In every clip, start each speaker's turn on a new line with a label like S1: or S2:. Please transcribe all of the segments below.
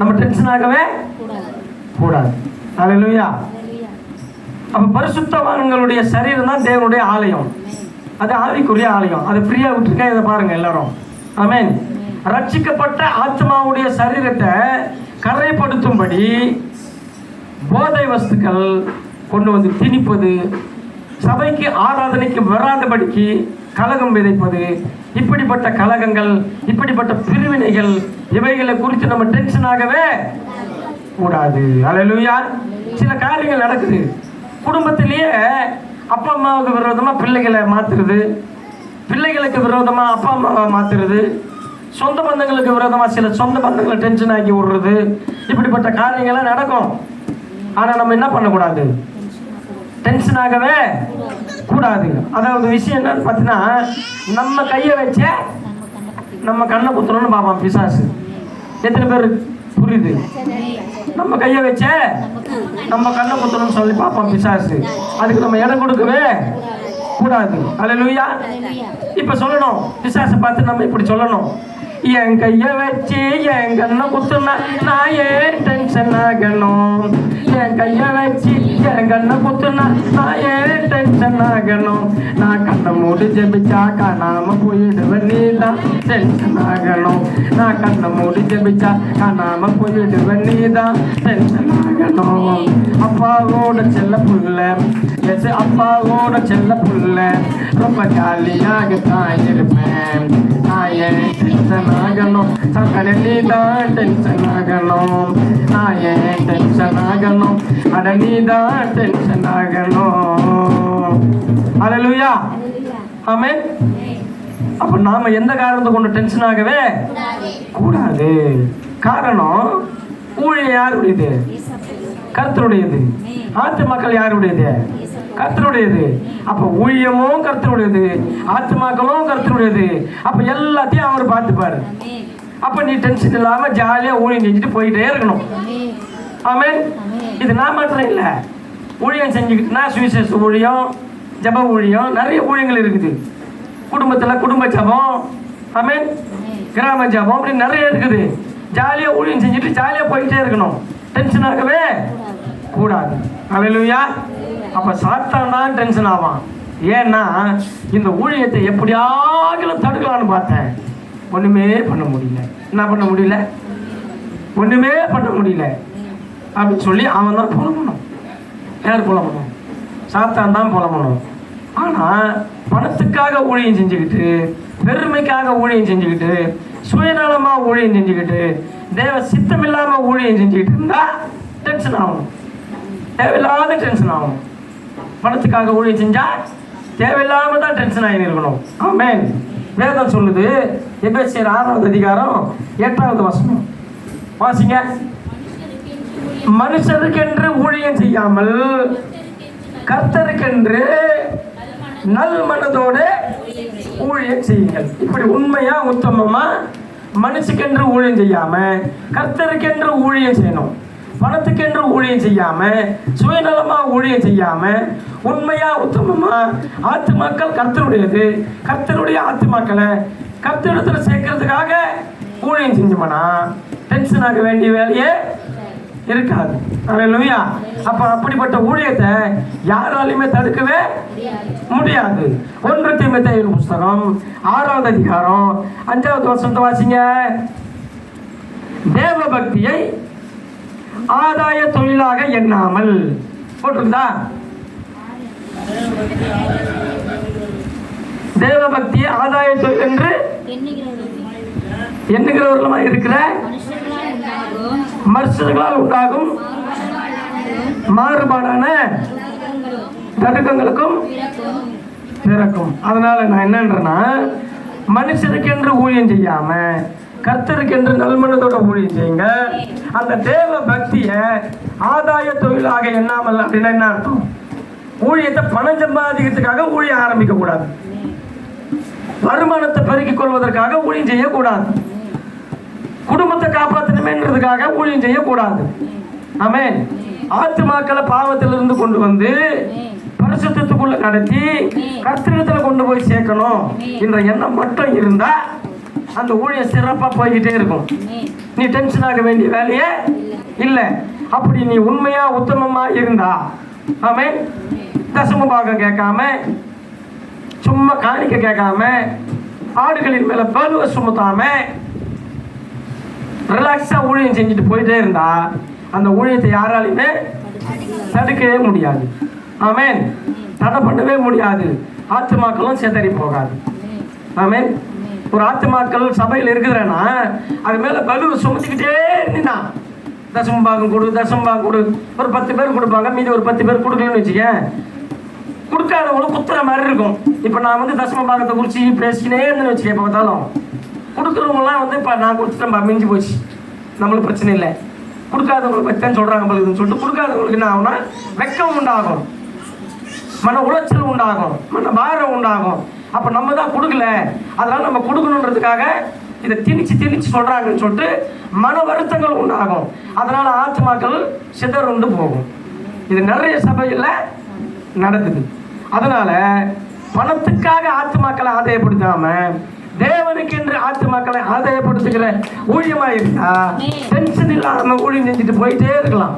S1: நம்ம டென்ஷன் ஆகவே
S2: கூடாது. ஹalleluya.
S1: அப்ப பரிசுத்தவான்களுடைய சரீரம் தான் தேவனுடைய ஆலயம். அது ஆவிக்குரிய ஆலயம். அதை ஃப்ரீயாக விட்டுருக்கேன் இதை பாருங்க எல்லாரும். ஆமென் ரட்சிக்கப்பட்ட ஆத்மாவுடைய சரீரத்தை கரைப்படுத்தும்படி போதை வஸ்துக்கள் கொண்டு வந்து திணிப்பது சபைக்கு ஆராதனைக்கு வராதபடிக்கு கலகம் விதைப்பது இப்படிப்பட்ட கலகங்கள் இப்படிப்பட்ட பிரிவினைகள் இவைகளை குறித்து நம்ம டென்ஷன் ஆகவே கூடாது. அல்லேலூயா சில காரியங்கள் நடக்குது. குடும்பத்திலேயே அப்பா அம்மாவுக்கு விரோதமாக பிள்ளைகளை மாற்றுறது பிள்ளைகளுக்கு விரோதமாக அப்பா அம்மாவை மாற்றுறது சொந்த பந்தங்களுக்கு விரோதமாக சில சொந்த பந்தங்களை டென்ஷன் ஆக்கி விடுறது இப்படிப்பட்ட காரியங்கள்லாம் நடக்கும். ஆனால் நம்ம என்ன பண்ணக்கூடாது? டென்ஷன் ஆகவே கூடாது. அதாவது விஷயம் என்னன்னு பார்த்தீங்கன்னா நம்ம கையை வச்ச
S2: நம்ம கண்ணை குத்துறோம்னு
S1: நம்ம பார்ப்பான் பிசாசு. எத்தனை பேர் புரியுது? நம்ம கையை வச்ச நம்ம கண்ணை குத்தணும்னு சொல்லி பார்ப்போம் பிசாசு. அதுக்கு நம்ம இடம் கொடுக்கவே கூடாது. அல்லேலூயா
S2: ஹalleluya.
S1: இப்ப சொல்லணும். பிசாசை பார்த்து நம்ம இப்படி சொல்லணும். என் கைய வச்சு என் கண்ணை குத்துனா நான் ஏன் டென்ஷன் ஆகணும்? என் கைய என் கண்ணை குத்துனா நான் ஏன் டென்ஷன் ஆகணும். நான் கண்ணை மூடி ஜெபிச்சா காணாம போயிடுவேன் டென்ஷன் ஆகணும் நான் கண்ணை மூடி ஜெபிச்சா காணாம போயிடுவேன் நீ தான் டென்ஷன் ஆகணும் அப்பாவோட செல்ல புள்ள. எஸ் அப்பாவோட செல்ல புள்ள. ரொம்ப ஜாலியாக தான் இருப்பேன். நான் ஏன் டென்ஷன் ஆகணும் சக்கரை நீ தான் டென்ஷன் ஆகணும் நான் ஏன் டென்ஷன் ஆகணும் அட நீ தான் டென்ஷன் ஆகணும் அல்லேலூயா ஆமென் அப்ப நாம எந்த காரணத்தை கொண்டு டென்ஷன் ஆகவே? கூடாது. காரணம் ஊழியம் யாருடையது? கர்த்தருடையது. ஆத்து மக்கள் யாருடையது? கர்த்தருடையது. அப்ப ஊழியமும் கர்த்தருடையது. ஆத்துமாக்களும் கர்த்தருடையது. அப்ப எல்லாத்தையும் அவர் பார்த்துப்பாரு. அப்ப நீ டென்ஷன் இல்லாம ஜாலியா ஊழியம் செஞ்சுட்டு போயிட்டே இருக்கணும்.
S2: ஆமென்.
S1: இது நான் மாத்திரம் இல்லை. ஊழியம் செஞ்சுக்கிட்டுனா சுவிசேஷ ஊழியம் ஜப ஊழியம் நிறைய ஊழியங்கள் இருக்குது. குடும்பத்தில் குடும்ப ஜபம். ஆமென். கிராம ஜபம் அப்படி நிறைய இருக்குது. ஜாலியாக ஊழியம் செஞ்சுட்டு ஜாலியாக போயிட்டே இருக்கணும். டென்ஷன் ஆகவே கூடாது. அல்லேலூயா அப்போ சாத்தான் தான் டென்ஷன் ஆவான். ஏன்னா இந்த ஊழியத்தை எப்படியாகிலும் தடுக்கலாம்னு பார்த்தேன். ஒன்றுமே பண்ண முடியல. என்ன பண்ண முடியல? ஒன்றுமே பண்ண முடியல. அப்படின்னு சொல்லி அவன் தான் புலம்பணும். யார் புலம்பணும்? சாத்தான் தான் புலம்பணும். ஆனால் பணத்துக்காக ஊழியம் செஞ்சுக்கிட்டு பெருமைக்காக ஊழியம் செஞ்சுக்கிட்டு சுயநலமாக ஊழியம் செஞ்சுக்கிட்டு தேவ சித்தம் இல்லாமல் ஊழியம் செஞ்சுக்கிட்டு இருந்தா டென்ஷன் ஆகும். தேவையில்லாத டென்ஷன் ஆகும். பணத்துக்காக ஊழியம் செஞ்சா தேவையில்லாம தான் டென்ஷன் ஆகி இருக்கணும் ஆமேன். வேதம் சொல்லுது எபேசியர் ஆறாவது அதிகாரம் எட்டாவது வசனம். வாசிங்க. மனுஷருக்கென்று ஊழியம் செய்யாமல் கர்த்தருக்கென்று நல் மனதோடு ஊழியம் செய்யுங்கள். இப்படி உண்மையா உத்தமமா? மனுஷுக்கென்று ஊழியம் செய்யாம கர்த்தருக்கென்று ஊழியம் செய்யணும். பணத்துக்கென்று ஊழியம் செய்யாம சுயநலமா ஊழியம் செய்யாம உண்மையா உத்தமமா? ஆத்துமாக்கள் கர்த்தருடையது. கர்த்தருடைய ஆத்துமாக்களை கர்த்தரிடத்துல சேர்க்கறதுக்காக ஊழியம் செஞ்சோம்னா டென்ஷன் ஆக வேண்டிய வேலையை இருக்காது. அல்லேலூயா. அப்போ அப்படிப்பட்ட ஊழியத்தை யாராலையுமே தடுக்கவே முடியாது. ஒன்று தீமத்தையின் புஸ்தகம் ஆறாவது அதிகாரம் அஞ்சாவது வருஷத்தை வாசிங்க. தேவ பக்தியை ஆதாய தொழிலாக எண்ணாமல். போட்டிருந்தா? தேவ பக்தியை ஆதாய தொழில் என்று
S2: எண்ணுகிறவர்கள்
S1: எண்ணுகிறவர்களுமா இருக்கிற?
S2: உண்டாகும்
S1: உண்டாகும் மாறுபாடான தடுக்கங்களுக்கும்
S2: பிறக்கும்.
S1: அதனால நான் என்னன்றேன்னா மனுஷருக்கென்று ஊழியம் செய்யாம கர்த்தருக்கென்று நல்மனதோட ஊழியம் செய்யுங்க. அந்த தேவ பக்தியை ஆதாய தொழிலாக எண்ணாமல் அப்படின்னா என்ன அர்த்தம்? ஊழியத்தை பணம் சம்பாதிக்கிறதுக்காக ஊழியம் ஆரம்பிக்க கூடாது வருமானத்தை பெருக்கிக் கொள்வதற்காக ஊழியம் செய்யக்கூடாது. குடும்பத்தை காப்பாற்றணுமேன்றதுக்காக ஊழியம் செய்யக்கூடாது. ஆமேன். ஆத்துமாக்களை பாவத்திலிருந்து கொண்டு வந்து பரிசுத்தத்துக்குள்ள நடத்தி கர்த்தகத்தில் கொண்டு போய் சேர்க்கணும். என்ற எண்ணம் மட்டும் இருந்தா அந்த ஊழியம் சிறப்பாக போய்கிட்டே இருக்கும். நீ டென்ஷன் ஆக வேண்டிய வேலையே இல்லை. அப்படி நீ உண்மையா உத்தமமா இருந்தா ஆமே தசம பாகம் கேட்காம சும்மா காணிக்க கேட்காம ஆடுகளின் மேல பலுவை சுமத்தாம ரிலாக்ஸாக ஊழியம் செஞ்சுட்டு போயிட்டே இருந்தா அந்த ஊழியத்தை யாராலையுமே தடுக்கவே முடியாது. ஆமேன். தடை பண்ணவே முடியாது. ஆத்துமாக்களும் சிதறி போகாது.
S2: ஆமேன்.
S1: ஒரு ஆத்துமாக்கள் சபையில் இருக்குதுன்னா அது மேலே பலுவை சுமத்திக்கிட்டே இருந்தீங்கன்னா தசம பாகம் கொடு தசம பாகம் கொடு. ஒரு பத்து பேர் கொடுப்பாங்க மீதி ஒரு பத்து பேர் கொடுக்கலன்னு வச்சுக்கேன். கொடுக்காதவங்களும் குத்துற மாதிரி இருக்கும். இப்போ நான் வந்து தசம பாகத்தை குறித்து பேசினே இருந்தேன்னு வச்சுக்கேன் பார்த்தாலும். கொடுக்குறவங்களாம் வந்து இப்போ நான் கொடுத்துட்டேன் மிஞ்சி போச்சு. நம்மளுக்கு பிரச்சனை இல்லை. கொடுக்காதவங்களுக்கு பற்றி தான் சொல்கிறாங்க பழுதுன்னு சொல்லிட்டு கொடுக்காதவங்களுக்கு என்ன ஆகும்னா வெக்கம் உண்டாகும். மன உளைச்சல் உண்டாகும். மன பாரம் உண்டாகும். அப்போ நம்ம தான் கொடுக்கல. அதனால் நம்ம கொடுக்கணுன்றதுக்காக இதை திணிச்சு திணிச்சு சொல்கிறாங்கன்னு சொல்லிட்டு மன வருத்தங்கள் உண்டாகும். அதனால் ஆத்மாக்கள் சிதறுண்டு போகும். இது நிறைய சபையில் நடக்குது. அதனால் பணத்துக்காக ஆத்மாக்களை ஆதாயப்படுத்தாமல் தேவனுக்கு என்று ஆத்மாக்களை ஆதாயப்படுத்துகிற ஊழியமா இருந்தா டென்ஷன் இல்லாம ஊழியம் செஞ்சுட்டு போயிட்டே இருக்கலாம்.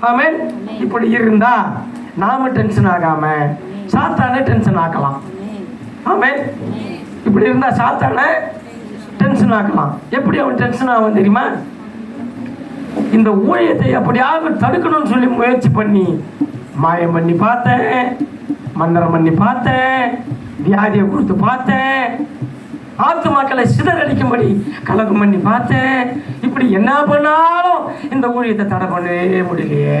S2: ஆமென்.
S1: இப்படி இருந்தா நாம டென்ஷன் ஆகாம சாத்தானே டென்ஷன் ஆக்கலாம்.
S2: ஆமென்.
S1: ஆமென் இப்படி இருந்தா சாத்தானே டென்ஷன் ஆக்கலாம். எப்படி அவன் டென்ஷன் ஆகும் தெரியுமா? இந்த ஊழியத்தை எப்படியாவது தடுக்கணும்னு சொல்லி முயற்சி பண்ணி மாயம் பண்ணி பார்த்தேன் மந்திரம் பண்ணி பார்த்தேன் வியாதியை கொடுத்து பார்த்தேன் ஆத்து சிதறடிக்கும்படி கலகம் பண்ணி பார்த்தேன். இப்படி என்ன பண்ணாலும் இந்த ஊழியத்தை தடை பண்ணவே முடியலையே.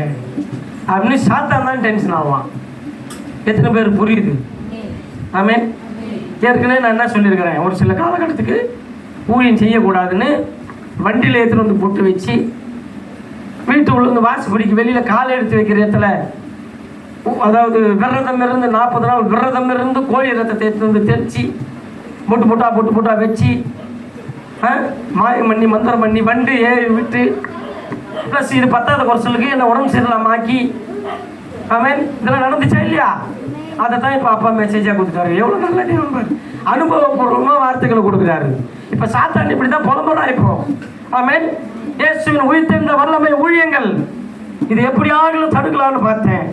S1: அப்படின்னு சாத்தான் தான் டென்ஷன் ஆவான். எத்தனை பேர் புரியுது? ஆமே ஏற்கனவே நான் என்ன சொல்லியிருக்கிறேன்? ஒரு சில காலகட்டத்துக்கு ஊழியம் செய்யக்கூடாதுன்னு வண்டியில் எடுத்துகிட்டு வந்து போட்டு வச்சு வீட்டு உள்ள இந்த வாசப்படிக்கு வெளியில் காலை எடுத்து வைக்கிற இடத்துல அதாவது விரதம் இருந்து நாற்பது நாள் விரதம் இருந்து கோழி ரத்தத்தை எடுத்து வந்து தெரிச்சு பொட்டு பொட்டா பொட்டு பொட்டா வச்சு மாயம் பண்ணி மந்திரம் பண்ணி வண்டி ஏறி விட்டு ப்ளஸ் இது பத்தாவது குறைச்சலுக்கு என்ன உடம்பு சரியில்லாம ஆக்கி ஆமேன். இதெல்லாம் நடந்துச்சா இல்லையா? அதை தான் இப்போ அப்பா மெசேஜாக கொடுத்துட்டாரு. எவ்வளோ நல்ல தேவன் அனுபவபூர்வமாக வார்த்தைகளை கொடுக்குறாரு. இப்போ சாத்தான் இப்படி தான் புலம்புறா இப்போ. ஆமென். இயேசுவின் உயிர்த்தெழுந்த வல்லமை உயிர் இது எப்படியாகிலும் தடுக்கலாம்னு பார்த்தேன்?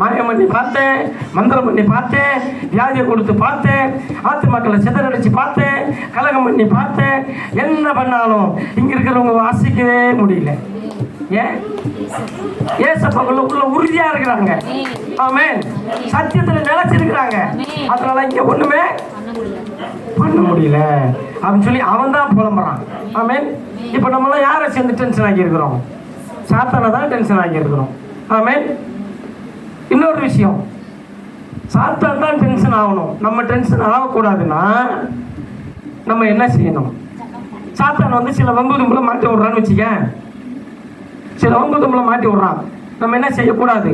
S1: மாயம் பண்ணி பார்த்தேன் மந்திரம் பண்ணி பார்த்தேன் வியாதியை கொடுத்து பார்த்தேன் ஆத்து மக்களை சிதறடிச்சு பார்த்தேன் கலகம் பண்ணி பார்த்தேன். என்ன பண்ணாலும் இங்கே இருக்கிறவங்க வாசிக்கவே முடியல. ஏன்? ஏசப்பாக்குள்ள உள்ள உறுதியா இருக்கிறாங்க. ஆமே சத்தியத்துல நிலைச்சிருக்கிறாங்க. அதனால இங்க ஒண்ணுமே
S2: பண்ண
S1: முடியல. அப்படின்னு சொல்லி அவன் தான் புலம்புறான். ஆமே இப்போ நம்மளாம் யாரை சேர்ந்து டென்ஷன் ஆகி இருக்கிறோம் சாத்தானை தான் டென்ஷன் ஆகியிருக்கிறோம் ஆமே இன்னொரு விஷயம். சாத்தான் தான் டென்ஷன் ஆகணும். நம்ம டென்ஷன் ஆகக்கூடாதுன்னா நம்ம என்ன செய்யணும்? சாத்தான் வந்து சில வம்பு தும்புல மாட்டி விட்றான்னு வச்சுக்க சில வம்பு தும்புல மாட்டி விட்றான். நம்ம என்ன செய்யக்கூடாது?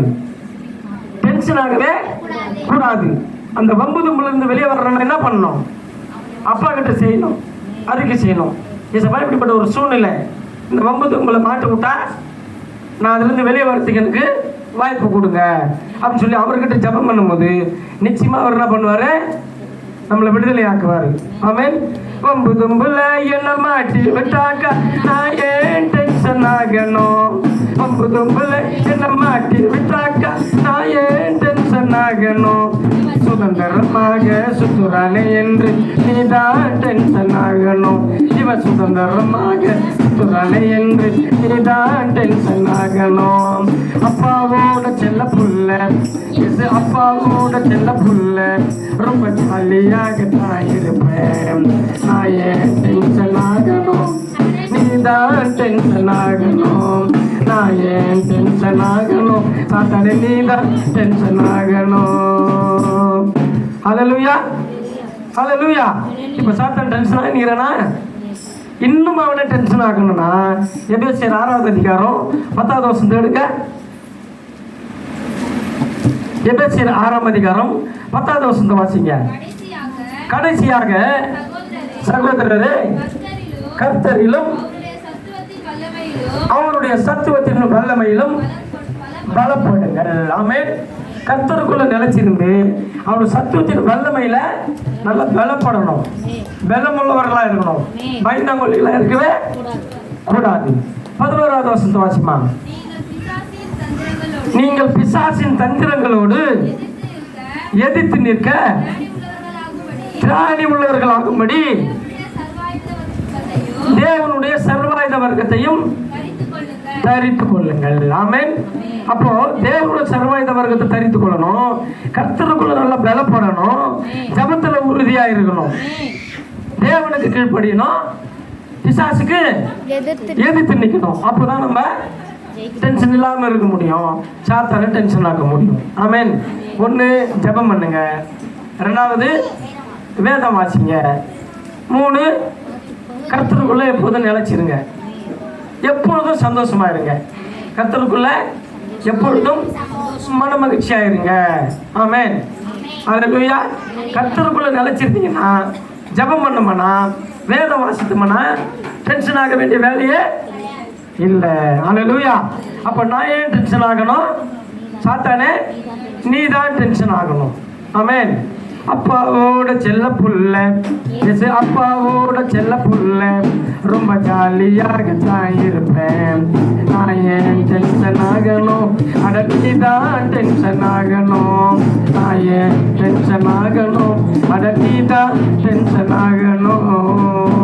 S1: டென்ஷன் ஆகவே கூடாது. அந்த வம்பு தும்புல இருந்து வெளியே வர்ற நம்ம என்ன பண்ணணும்? அப்பா கிட்ட செய்யணும். அறிக்கை செய்யணும். இசப்பா இப்படிப்பட்ட ஒரு சூழ்நிலை. இந்த வம்பு தும்புல மாட்டி விட்டா நான் அதுலேருந்து வெளியே வரத்துக்கு எனக்கு வாய்ப்பு கொடுங்க. அப்படின்னு சொல்லி அவர்கிட்ட ஜெபம் பண்ணும்போது நிச்சயமாக அவர் என்ன பண்ணுவார்? நம்மளை விடுதலை ஆக்குவார் ஆமேன். வம்பு தும்புல என்ன மாட்டி விட்டாக்கா நான் ஏன் டென்ஷன் ஆகணும்? வம்பு தும்புல என்ன மாட்டி விட்டாக்கா நான் ஏன் டென்ஷன் ஆகணும்? சுதந்திரமாக சுத்துறானே என்று நீதான் டென்ஷன் ஆகணும் இவ சுதந்திரமாக சுத்துறானே என்று நீதான் டென்ஷன் ஆகணும் அப்பாவோட செல்ல புள்ள இது அப்பாவோட செல்ல புள்ள ரொம்ப ஜாலியாக தான் இருப்பேன். நான் ஏன் டென்ஷன் ஆகணும் நீதான் டென்ஷன் ஆகணும் நான் ஏன் டென்ஷன் ஆகணும் சாத்தானே நீதான் டென்ஷன் ஆகணும் ஹலலுயா ஹலலுயா இப்போ சாத்தான் டென்ஷன் ஆகிறனா இன்னும் அவனை டென்ஷன் ஆகணும்னா எபேசியர் ஆறாவது அதிகாரம் பத்தாவது வருஷம் தேடுங்க. எபேசியர் ஆறாம் அதிகாரம் பத்தாவது வருஷத்தை வாசிங்க.
S3: கடைசியாக சகோதரரே கர்த்தரிலும் அவருடைய சத்துவத்தின் வல்லமையிலும்
S1: பலப்படுங்கள். ஆமே கர்த்தருக்குள்ள நிலைச்சிருந்து அவர் சத்துவத்தின் வல்லமையில நல்லா பலப்படணும். பலமுள்ளவர்களா இருக்கணும். பயந்தாங்கொல்லிகளா இருக்கவே கூடாது. பதினோராவது வருஷத்து வாசிமா
S3: நீங்கள் பிசாசின் தந்திரங்களோடு எதிர்த்து நிற்க
S1: திராணி உள்ளவர்களாகும்படி தேவனுடைய சர்வாயுத வர்க்கத்தையும் தரித்து கொள்ளுங்கள். ஆமென். அப்போ தேவனுடைய சர்வாயுத வர்க்கத்தை தரித்து கொள்ளணும். கர்த்தருக்குள்ள நல்லா பலப்படணும். ஜபத்துல உறுதியா இருக்கணும். தேவனுக்கு கீழ்ப்படியணும். பிசாசுக்கு
S2: எதிர்த்து
S1: நிற்கணும் அப்போதான் நம்ம டென்ஷன் இல்லாம இருக்க முடியும். சாத்தான டென்ஷன் ஆக்க முடியும். ஆமென். ஒன்று ஜெபம் பண்ணுங்க. ரெண்டாவது வேதம் வாசிங்க. மூணு கர்த்தருக்குள்ள எப்போதும் நிலைச்சிருங்க. எப்பொழுதும் சந்தோஷமா இருங்க. கத்தலுக்குள்ள எப்பொழுதும் மன மகிழ்ச்சியா இருங்க ஆமேன். அதுலயா கத்தலுக்குள்ள நிலைச்சிருந்தீங்கன்னா ஜெபம் பண்ணோம்னா வேதம் வாசித்தோம்னா டென்ஷன் ஆக வேண்டிய வேலையே இல்லை. அல்லேலூயா அப்போ நான் ஏன் டென்ஷன் ஆகணும்? சாத்தானே நீ தான் டென்ஷன் ஆகணும். ஆமேன். அப்பாவோட செல்ல புள்ள. அப்பாவோட செல்ல புள்ள. ரொம்ப ஜாலியாக தான் இருப்பேன். நான் ஏன் டென்ஷன் ஆகணும்? அடக்கி தான் டென்ஷன் ஆகணும். நான் ஏன் டென்ஷன் ஆகணும்? அடக்கி தான் டென்ஷன் ஆகணும்.